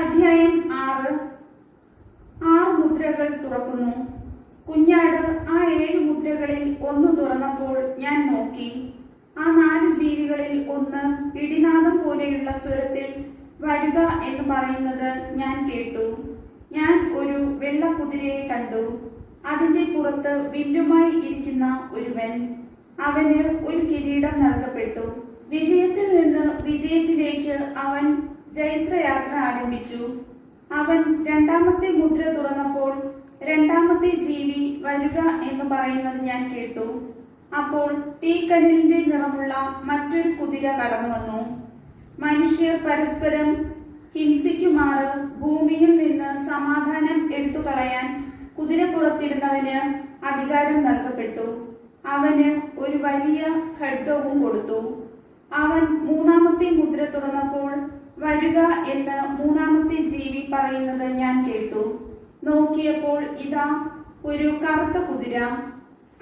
അധ്യായം ആറ്. ആറ് മുദ്രകൾ തുറക്കുന്നു. കുഞ്ഞാട് ആ ഏഴ് മുദ്രകളിൽ ഒന്ന് തുറന്നപ്പോൾ ഞാൻ നോക്കി. ആ നാല് ജീവികളിൽ ഒന്ന് ഇടിനാദം പോലെയുള്ള സ്വരത്തിൽ വരുക എന്ന് പറയുന്നത് ഞാൻ കേട്ടു. ഞാൻ ഒരു വെള്ള കുതിരയെ കണ്ടു. അതിന്റെ പുറത്ത് വില്ലുമായി ഇരിക്കുന്ന ഒരുവൻ അവന് ഒരു കിരീടം നൽകപ്പെട്ടു. വിജയത്തിൽ നിന്ന് വിജയത്തിലേക്ക് അവൻ ജൈത്രയാത്ര ആരംഭിച്ചു. അവൻ രണ്ടാമത്തെ മുദ്ര തുറന്നപ്പോൾ രണ്ടാമത്തെ ജീവി വരിക എന്ന് പറയുന്നത് ഞാൻ കേട്ടു. അപ്പോൾ തീക്കനലിന്റെ നിറമുള്ള മറ്റൊരു കുതിര കടന്നു വന്നു. മനുഷ്യർ പരസ്പരം ഹിംസിക്കുമാറ് ഭൂമിയിൽ നിന്ന് സമാധാനം എടുത്തു കളയാൻ കുതിരപ്പുറത്തിരുന്നവന് അധികാരം നൽകപ്പെട്ടു. അവന് ഒരു വലിയ ഖഡ്ഗവും കൊടുത്തു. അവൻ മൂന്നാമത്തെ മുദ്ര തുറന്നപ്പോൾ വരുക എന്ന് മൂന്നാമത്തെ ജീവി പറയുന്നത് ഞാൻ കേട്ടു. നോക്കിയപ്പോൾ ഇതാ ഒരു കറുത്ത കുതിര.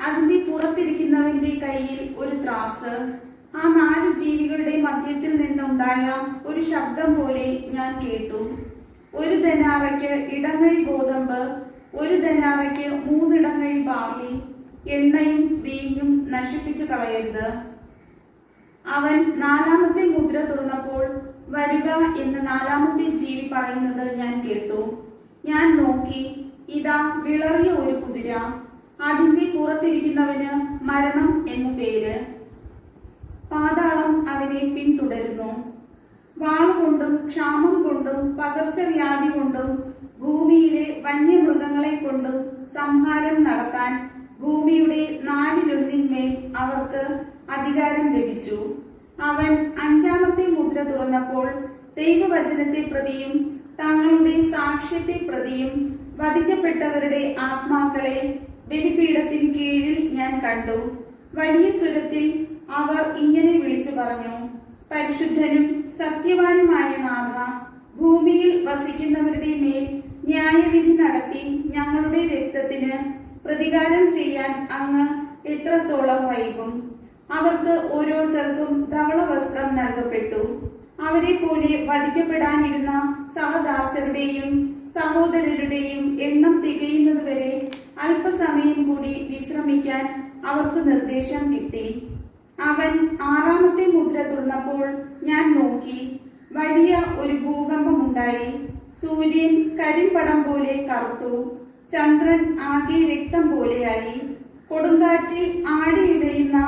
അതിന്റെ പുറത്തിരിക്കുന്നവന്റെ കയ്യിൽ ഒരു ത്രാസ്. ആ നാല് ജീവികളുടെ മധ്യത്തിൽ നിന്നുണ്ടായ ഒരു ശബ്ദം പോലെ ഞാൻ കേട്ടു. ഒരു ധനാറയ്ക്ക് ഇടങ്ങഴി ഗോതമ്പ് ഒരു ധനാറയ്ക്ക് മൂന്നിടങ്ങഴി ബാർലി. എണ്ണയും വീഞ്ഞും നശിപ്പിച്ചു കളയരുത്. അവൻ നാലാമത്തെ മുദ്ര തുറന്നപ്പോൾ വരിക എന്ന് നാലാമത്തെ ജീവി പറയുന്നത് ഞാൻ കേട്ടു. ഞാൻ നോക്കി ഇതാ വിളറിയ ഒരു കുതിര. അതിന്റെ പുറത്തിരിക്കുന്നവന് മരണം എന്നു പേര്. പാതാളം അവനെ പിന്തുടരുന്നു. വാളുകൊണ്ടും ക്ഷാമം കൊണ്ടും പകർച്ചവ്യാധി കൊണ്ടും ഭൂമിയിലെ വന്യമൃഗങ്ങളെ കൊണ്ടും സംഹാരം നടത്താൻ ഭൂമിയുടെ നാലിലൊന്നിന്മേൽ അവർക്ക് അധികാരം ലഭിച്ചു. അവൻ അഞ്ചാമത്തെ മുദ്ര തുറന്നപ്പോൾ ദൈവവചനത്തെ പ്രതിയും തങ്ങളുടെ സാക്ഷ്യത്തെ പ്രതിയും വധിക്കപ്പെട്ടവരുടെ ആത്മാക്കളെ ബലിപീഠത്തിന് കീഴിൽ ഞാൻ കണ്ടു. വലിയ സ്വരത്തിൽ അവർ ഇങ്ങനെ വിളിച്ചു പറഞ്ഞു പരിശുദ്ധനും സത്യവാനുമായ നാഥ ഭൂമിയിൽ വസിക്കുന്നവരുടെ മേൽ ന്യായവിധി നടത്തി ഞങ്ങളുടെ രക്തത്തിന് പ്രതികാരം ചെയ്യാൻ അങ്ങ് എത്രത്തോളം വൈകും? അവർക്ക് ഓരോരുത്തർക്കും ധവള വസ്ത്രം നൽകപ്പെട്ടു. അവരെ പോലെ വധിക്കപ്പെടാനിരുന്ന സഹദാസരുടെയും സഹോദരരുടെയും എണ്ണം തികയുന്നതുവരെ അല്പസമയം കൂടി വിശ്രമിക്കാൻ അവർക്ക് നിർദ്ദേശം കിട്ടി. അവൻ ആറാമത്തെ മുദ്ര തുറന്നപ്പോൾ ഞാൻ നോക്കി വലിയ ഒരു ഭൂകമ്പമുണ്ടായി. സൂര്യൻ കരിമ്പടം പോലെ കറുത്തു ചന്ദ്രൻ ആകെ രക്തം പോലെയായി. കൊടുങ്കാറ്റിൽ ആടിയിടയുന്ന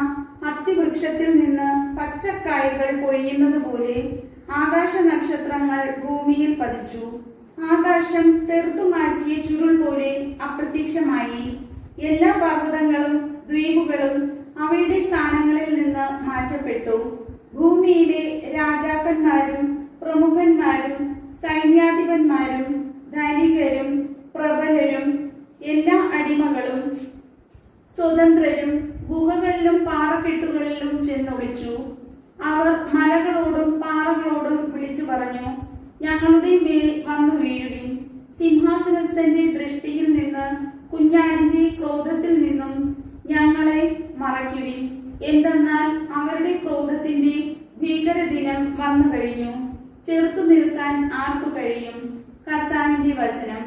അത്തിവൃക്ഷത്തിൽ നിന്ന് പച്ചക്കായകൾ പൊഴിയുന്നത് പോലെ ആകാശ നക്ഷത്രങ്ങൾ ഭൂമിയിൽ പതിച്ചു. ആകാശം തെറുത്തുമാറ്റിയ ചുരുൾ പോലെ അപ്രത്യക്ഷമായി. എല്ലാ പർവതങ്ങളും ദ്വീപുകളും അവയുടെ സ്ഥാനങ്ങളിൽ നിന്ന് മാറ്റപ്പെട്ടു. ഭൂമിയിലെ രാജാക്കന്മാരും പ്രമുഖന്മാരും സൈന്യാധിപന്മാരും ധനികരും പ്രബലരും എല്ലാ അടിമകളും സ്വതന്ത്രരും ഗുഹകളിലും പാറക്കെട്ടുകളിലും ചെന്നൊളിച്ചു അവർ മലകളോടും പാറകളോടും വിളിച്ചു പറഞ്ഞു ഞങ്ങളുടെ മേൽ വന്നു വീഴുവിൻ. സിംഹാസനസ്ഥന്റെ ദൃഷ്ടിയിൽ നിന്ന് കുഞ്ഞാടിന്റെ ക്രോധത്തിൽ നിന്നും ഞങ്ങളെ മറയ്ക്കുവിൻ. എന്തെന്നാൽ അവരുടെ ക്രോധത്തിന്റെ ഭീകരദിനം വന്നു കഴിഞ്ഞു. ചെറുത്തു നിൽക്കാൻ ആർക്കു കഴിയും? കർത്താവിന്റെ വചനം.